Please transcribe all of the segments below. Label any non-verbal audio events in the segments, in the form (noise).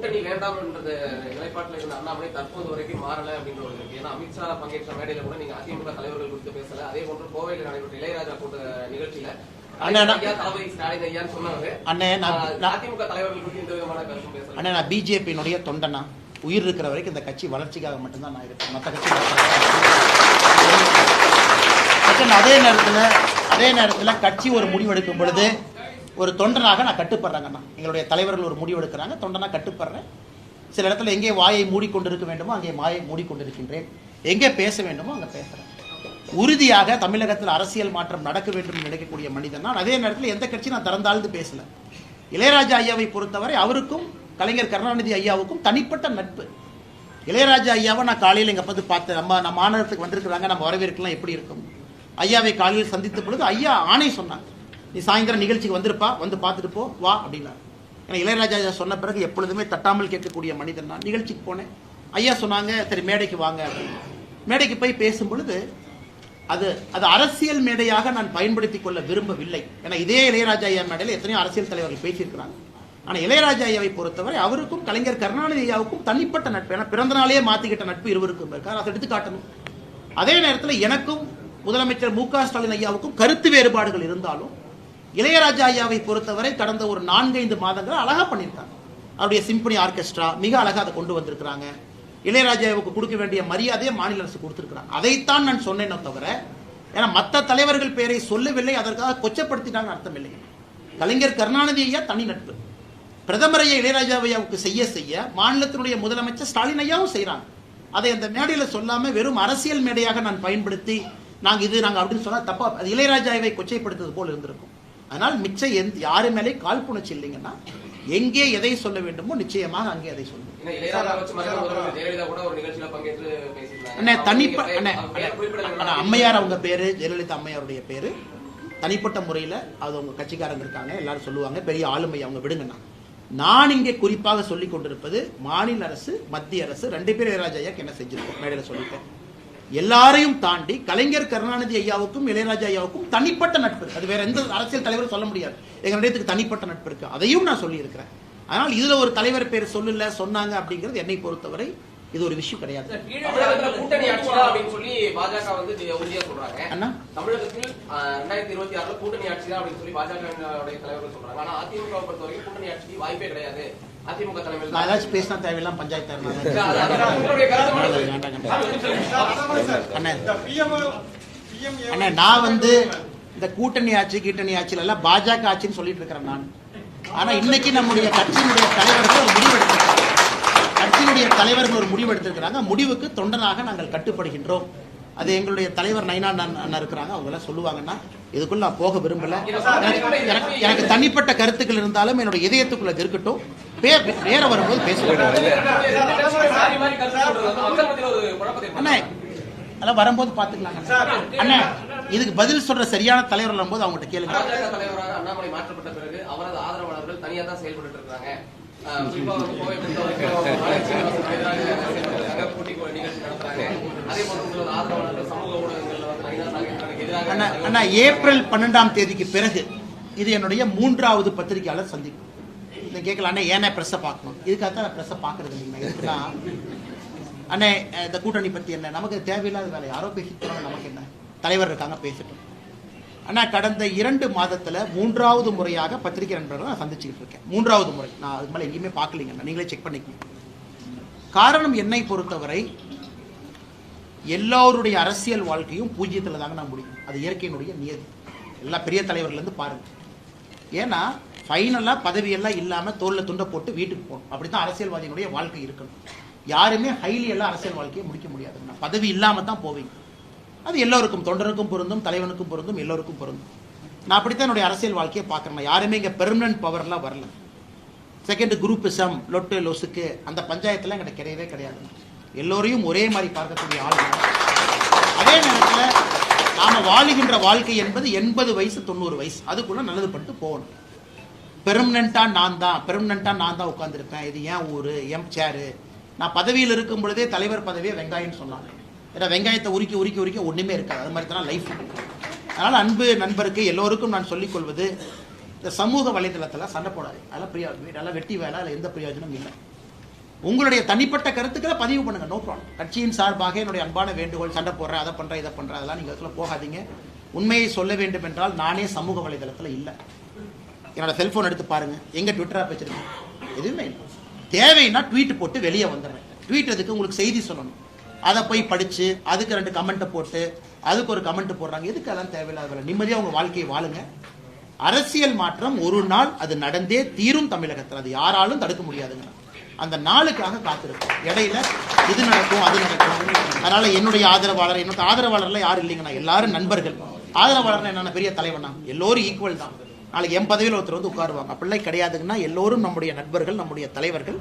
கூட்டணி வேண்டாம் என்றது நிலைப்பாட்டில் இருந்த அண்ணாமலை தற்போது வரைக்கும் மாறல அப்படின்ற ஒரு இருக்கு. ஏன்னா அமித்ஷா பங்கேற்ற மேடையில கூட நீங்க அதிமுக தலைவர்கள் குறித்து பேசல. அதே போன்று கோவையில் நடைபெற்ற இளையராஜா கூட்ட நிகழ்ச்சியில பிஜேபியினுடைய தொண்டனா? உயிர் இருக்கிற வரைக்கும் இந்த கட்சி வளர்ச்சிக்காக மட்டும்தான் நான் இருக்கேன். மற்ற கட்சி அதே நேரத்தில் அதே நேரத்தில் கட்சி ஒரு முடிவெடுக்கும் பொழுது ஒரு தொண்டனாக நான் கட்டுப்படுறேங்கண்ணா எங்களுடைய தலைவர்கள் ஒரு முடிவு எடுக்கிறாங்க. தொண்டனாக கட்டுப்படுறேன். சில இடத்துல எங்கே வாயை மூடிக்கொண்டிருக்க வேண்டுமோ அங்கே வாயை மூடிக்கொண்டிருக்கின்றேன். எங்கே பேச வேண்டுமோ அங்கே பேசுகிறேன் உறுதியாக தமிழகத்தில் அரசியல் மாற்றம் நடக்க வேண்டும் நினைக்கக்கூடிய மனிதன் நான். அதே நேரத்தில் எந்த கட்சியும் நான் திறந்தாழ்ந்து பேசல. இளையராஜா ஐயாவை பொறுத்தவரை அவருக்கும் கலைஞர் கருணாநிதி ஐயாவுக்கும் தனிப்பட்ட நட்பு. இளையராஜா ஐயாவை நான் காலையில் எங்க பார்த்து பார்த்தேன். நம்ம நம்ம மாநிலத்துக்கு வந்திருக்கிறாங்க. நம்ம வரவேற்கலாம் எப்படி இருக்கும். ஐயாவை காலையில் சந்தித்த பொழுது ஐயா ஆணை சொன்னாங்க. நீ சாயந்தரம் நிகழ்ச்சிக்கு வந்திருப்பா வந்து பார்த்துட்டு போ வா அப்படின்னாரு. ஏன்னா இளையராஜா சொன்ன பிறகு எப்பொழுதுமே தட்டாமல் கேட்கக்கூடிய மனிதன் நான். நிகழ்ச்சிக்கு போனேன். ஐயா சொன்னாங்க சரி மேடைக்கு வாங்க அப்படின்னு மேடைக்கு போய் பேசும் பொழுது அது அது அரசியல் மேடையாக நான் பயன்படுத்திக் கொள்ள விரும்பவில்லை. ஏன்னா இதே இளையராஜா ஐயா மேடையில் எத்தனையோ அரசியல் தலைவர்கள் பேசியிருக்கிறாங்க. ஆனால் இளையராஜா ஐயாவை பொறுத்தவரை அவருக்கும் கலைஞர் கருணாநிதி ஐயாவுக்கும் தனிப்பட்ட நட்பு. ஏன்னா பிறந்த நாளே நட்பு இருவருக்கும் இருக்கார் அதை எடுத்து காட்டணும். அதே நேரத்தில் எனக்கும் முதலமைச்சர் மு க ஸ்டாலின் ஐயாவுக்கும் கருத்து வேறுபாடுகள் இருந்தாலும் இளையராஜா ஐயாவை பொறுத்தவரை கடந்த ஒரு நான்கைந்து மாதங்கள் அழகாக பண்ணியிருக்காங்க. அவருடைய சிம்பனி ஆர்கெஸ்ட்ரா மிக அழகாக அதை கொண்டு வந்திருக்கிறாங்க. இளையராஜாவுக்கு கொடுக்க வேண்டிய மரியாதையை மாநில அரசு கொடுத்துருக்குறாங்க. அதைத்தான் நான் சொன்னேனே தவிர ஏன்னா மற்ற தலைவர்கள் பெயரை சொல்லவில்லை அதற்காக கொச்சப்படுத்திட்டாங்கன்னு அர்த்தம் இல்லை. கலைஞர் கருணாநிதி ஐயா தனி நட்பு. பிரதமர் ஐயா இளையராஜா ஐயாவுக்கு செய்ய செய்ய மாநிலத்தினுடைய முதலமைச்சர் ஸ்டாலின் ஐயாவும் செய்கிறாங்க அதை அந்த மேடையில் சொல்லாம வெறும் அரசியல் மேடையாக நான் பயன்படுத்தி நாங்கள் இது நாங்கள் அப்படின்னு சொன்னால் தப்பா அது இளையராஜாவை கொச்சைப்படுத்துவது போல் இருந்திருக்கும். அதனால் மிச்சம் எந்த யாரு மேலே காழ்ப்புணர்ச்சி இல்லைங்கன்னா எங்கே எதை சொல்ல வேண்டுமோ நிச்சயமாக அங்கே அதை சொல்லுவோம் ஏன்னா இளையராஜா வச்சு மறைந்த முதல்வர் ஜெயலலிதா கூட ஒரு நிகழ்ச்சியில பங்கேற்று பேசியிருந்தாங்க. அண்ணே தனிப்ப அவங்க அண்ணே பெயர் பெயர் குறிப்பிடல அண்ணா, அம்மையார் அவங்க பேரு ஜெயலலிதா அம்மையாருடைய பேரு தனிப்பட்ட முறையில் அது அவங்க கட்சிக்காரங்க இருக்காங்க எல்லாரும் சொல்லுவாங்க பெரிய ஆளுமை அவங்க விடுங்கண்ணா நான் இங்கே குறிப்பாக சொல்லிக் கொண்டிருப்பது மாநில அரசு மத்திய அரசு ரெண்டு பேரும் இளையராஜா ஐயாக்கு என்ன செஞ்சிருக்கோம் மேடையில் சொல்லிட்டேன். எல்லாரையும் தாண்டி கலைஞர் கருணாநிதி ஐயாவுக்கும் இளையராஜா ஐயாவுக்கும் தனிப்பட்ட நட்பு இருக்கு. அது வேற எந்த அரசியல் தலைவரும் சொல்ல முடியாது. எங்கள் இடத்துக்கு தனிப்பட்ட நட்பு இருக்கு. அதையும் நான் சொல்லியிருக்கிறேன். அதனால் இதுல ஒரு தலைவர் பேர் சொல்லல சொன்னாங்க அப்படிங்கிறது என்னை பொறுத்தவரை இது ஒரு விஷயம் கிடையாது. நான் ஏதாச்சும் பேசினா தேவையில்லாம் பஞ்சாயத்து. அண்ணே நான் வந்து இந்த கூட்டணி ஆட்சி கீட்டணி ஆட்சியில எல்லாம் பாஜக ஆட்சின்னு சொல்லிட்டு இருக்கிறேன் நான். ஆனா இன்னைக்கு நம்முடைய கட்சியினுடைய தலைவர்கள் ஒரு முடிவு எடுத்திருக்காங்க கட்சியினுடைய தலைவர்கள் ஒரு முடிவு எடுத்திருக்கிறாங்க. முடிவுக்கு தொண்டனாக நாங்கள் கட்டுப்படுகின்றோம். அது எங்களுடைய தலைவர் நைனா அண்ணன் அண்ணா இருக்கிறாங்க. அவங்க எல்லாம் சொல்லுவாங்கன்னா இதுக்குள்ள நான் போக விரும்பல. எனக்கு- தனிப்பட்ட கருத்துக்கள் இருந்தாலும் என்னோட இதயத்துக்குள்ள இருக்கட்டும். நேர வரும்போது பேசுவோம். சாரி அண்ணே அதெல்லாம் வரும்போது பாத்துக்கலாம் அண்ணே இதுக்கு பதில் சொல்ற சரியான தலைவர் வரும்போது அவங்ககிட்ட கேளுங்க. பாஜக தலைவராக அண்ணாமலை மாற்றப்பட்ட பிறகு அவரது ஆதரவாளர்கள் தனியா தான் செயல்பட்டு இருக்காங்க ஆஹ் குறிப்பா வந்து கோவை நிகழ்ச்சி அதே ஆதரவாளர்கள் சமூக ஊடகங்கள்ல வந்து எதிராக அண்ணா ஏப்ரல் பன்னெண்டாம் தேதிக்கு பிறகு இது என்னுடைய மூன்றாவது பத்திரிகையாளர் சந்திப்பு. இதை கேட்கல அண்ணே ஏன்னா ப்ரெஸ்ஸை பார்க்கணும்? இதுக்காக தான் ப்ரெஸ்ஸை பார்க்கறது இல்லைங்க. அண்ணே இந்த கூட்டணி பற்றி என்ன? நமக்கு தேவையில்லாத வேலை. யாரோ பேசிட்டு நமக்கு என்ன? தலைவர் இருக்காங்க பேசிட்டோம். அண்ணா கடந்த இரண்டு மாதத்துல மூன்றாவது முறையாக பத்திரிகை நண்பர்களை நான் சந்திச்சுக்கிட்டு இருக்கேன். மூன்றாவது முறை. நான் அது மேலே எங்கேயுமே பார்க்கலீங்க. நீங்களே செக் பண்ணிக்கணும் காரணம் என்னை பொறுத்தவரை எல்லோருடைய அரசியல் வாழ்க்கையும் பூஜ்ஜியத்தில் தாங்க நான் முடியும். அது இயற்கையினுடைய நியதி. எல்லா பெரிய தலைவர்கள்லேருந்து பாருங்க. ஏன்னா ஃபைனலாக பதவியெல்லாம் இல்லாமல் தோளில் துண்டை போட்டு வீட்டுக்கு போகணும். அப்படி தான் அரசியல்வாதியினுடைய வாழ்க்கை இருக்கணும். யாருமே ஹைலி எல்லாம் அரசியல் வாழ்க்கையை முடிக்க முடியாதுங்க. பதவி இல்லாமல் தான் போவீங்க. அது எல்லோருக்கும் தொண்டருக்கும் பொருந்தும் தலைவனுக்கும் பொருந்தும் எல்லோருக்கும் பொருந்தும். நான் அப்படித்தான் என்னுடைய அரசியல் வாழ்க்கையை பார்க்குறேன். யாருமே இங்கே பெர்மனன்ட் பவர்லாம் வரல. செகண்ட் குரூப்பிசம் லொட்டு லொசுக்கு அந்த பஞ்சாயத்தில் எங்கிட்ட கிடையவே கிடையாது. எல்லோரையும் ஒரே மாதிரி பார்க்கக்கூடிய ஆள் அதே நேரத்தில் நாம் வாழுகின்ற வாழ்க்கை என்பது எண்பது வயசு தொண்ணூறு வயசு. அதுக்குள்ளே நல்லது பண்ணிட்டு போகணும். பெர்மனண்ட்டாக நான் தான் பெர்மனண்ட்டாக நான் தான் உட்காந்துருப்பேன் இது ஏன் ஊர் எம் சேரு நான் பதவியில் இருக்கும் பொழுதே தலைவர் பதவியை வெங்காயம்னு சொன்னாங்க. ஏன்னா வெங்காயத்தை உருக்கி உருக்கி உருக்கி ஒன்றுமே இருக்காது. அது மாதிரி தான் லைஃப் அதனால் அன்பு நண்பருக்கு எல்லோருக்கும் நான் சொல்லிக் கொள்வது இந்த சமூக வலைதளத்தில் சண்டை போடாது அதெல்லாம் பிரியா நல்லா வெட்டி வேலை அதில் எந்த பிரயோஜனமும் இல்லை. உங்களுடைய தனிப்பட்ட கருத்துக்களை பதிவு பண்ணுங்க. நோ ப்ராப்ளம் கட்சியின் சார்பாக என்னுடைய அன்பான வேண்டுகோள் சண்டை போடுறேன் அதை பண்றேன் இதை பண்றேன் அதெல்லாம் நீங்க இடத்துல போகாதீங்க. உண்மையை சொல்ல வேண்டும் என்றால் நானே சமூக வலைதளத்துல இல்லை. என்னோட செல்போன் எடுத்து பாருங்க. எங்க ட்விட்டரா வச்சிருக்கேன். எதுவுமே இல்லை. தேவைன்னா ட்வீட் போட்டு வெளியே வந்துடுறேன். ட்வீட் எதுக்கு? உங்களுக்கு செய்தி சொல்லணும். அதை போய் படிச்சு அதுக்கு ரெண்டு கமெண்ட்டை போட்டு அதுக்கு ஒரு கமெண்ட் போடுறாங்க. எதுக்கு அதெல்லாம் தேவையில்லாத வேலை நிம்மதியாக அவங்க வாழ்க்கையை வாழுங்க. அரசியல் மாற்றம் ஒரு நாள் அது நடந்தே தீரும் தமிழகத்தில். அது யாராலும் தடுக்க முடியாதுங்க. அந்த நாளுக்காக காத்திருக்கும் இடையில இது நடக்கும் அது நடக்கும். அதனால என்னுடைய ஆதரவாளர் என்னோட ஆதரவாளர்லாம் யாரும் இல்லைங்கண்ணா எல்லாரும் நண்பர்கள். ஆதரவாளர்னா என்னென்ன பெரிய தலைவனா எல்லோரும் ஈக்குவல் தான். நாளைக்கு என் பதவியில் ஒருத்தர் வந்து உட்காருவாங்க. அப்படிலாம் கிடையாதுங்கன்னா எல்லோரும் நம்முடைய நண்பர்கள் நம்முடைய தலைவர்கள்.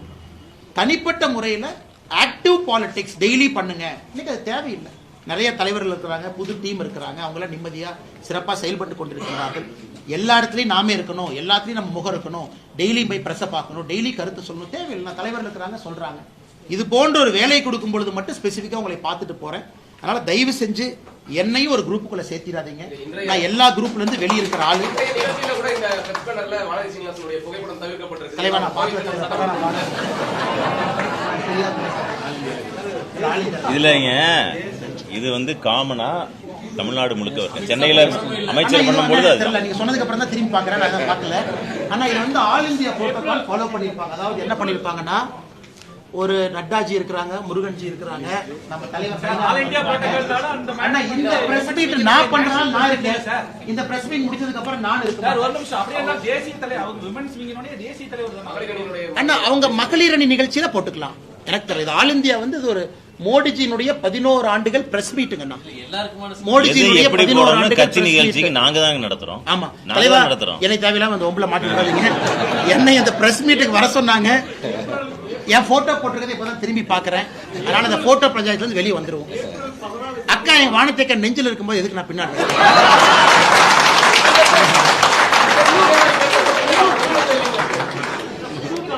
தனிப்பட்ட முறையில் ஆக்டிவ் பாலிடிக்ஸ் டெய்லி பண்ணுங்க. இன்னைக்கு அது தேவையில்லை. நிறைய தலைவர்கள் இருக்கிறாங்க புது டீம் இருக்கிறாங்க. அவங்களாம் நிம்மதியா சிறப்பா செயல்பட்டு கொண்டிருக்கிறார்கள். எல்லா இடத்துலையும் நாமே இருக்கணும். எல்லாத்துலயும் நம்ம முகம் இருக்கணும். டெய்லி போய் பிரஸை பார்க்கணும். டெய்லி கருத்து சொல்லணும். தேவையில்லை. தலைவர்கள் இருக்கிறாங்க சொல்றாங்க. இது போன்ற ஒரு வேலை கொடுக்கும் பொழுது மட்டும் ஸ்பெசிஃபிக்காக உங்களை பார்த்துட்டு போறேன். அதனால தயவு செஞ்சு என்னையும் ஒரு குரூப்புக்குள்ள சேர்த்திடாதீங்க. நான் எல்லா குரூப்ல இருந்து வெளியே இருக்கிற ஆளு தலைவா நான் பார்த்து (laughs) இதுலங்க இது வந்து காமனா தமிழ்நாடு முழுக்க இருக்கு சென்னையில அமைச்சர் பண்ணும்போது அது தெரியல. நீங்க சொன்னதுக்கு அப்புறம் தான் திரும்பி பார்க்கறேன். நான் பார்க்கல. ஆனா இது வந்து ஆல் இந்தியா புரோட்டோகால் ஃபாலோ பண்ணிருப்பாங்க அதாவது என்ன பண்ணிருப்பாங்கன்னா ஒரு நட்டாஜி இருக்கிறாங்க முருகன்ஜி இருக்கிறாங்க. நம்ம தலைவர் ஆல் இந்தியா protocol-னால அந்த அண்ணா இந்த பிரஸ் மீட் நான் பண்றேன் நான் இருக்கேன். இந்த பிரஸ் மீட் முடிச்சதுக்கு அப்புறம் நான் சார் இருக்கேன் ஒரு நிமிஷம். அப்படியே தேசிய தலைவர் அவங்க விமன்ஸ் தேசிய தலைவர் அண்ணா அவங்க மகளிர் அணி நிகழ்ச்சியில போட்டுக்கலாம். எனக்கு தெரியல இது ஆல் இந்தியா வந்து இது ஒரு மோடிஜியினுடைய பதினோரு ஆண்டுகள் பிரஸ் மீட்டுங்க மோடிஜியினுடைய பதினோரு ஆண்டுகள் கட்சி நிகழ்ச்சிக்கு நாங்க தாங்க நடத்துறோம். ஆமா. தலைவா நடத்துறோம். என்னை தேவையில்லாம அந்த ஒம்பளை மாட்டிக்காதீங்க என்னை அந்த பிரஸ் மீட்டுக்கு வர சொன்னாங்க. என் போட்டோ போட்டிருக்கதை இப்பதான் திரும்பி பாக்குறேன் அதனால அந்த போட்டோ பஞ்சாயத்துல இருந்து வெளியே வந்துருவோம். அக்கா என் வானத்தைக்க நெஞ்சில் இருக்கும்போது எதுக்கு நான் பின்னாடி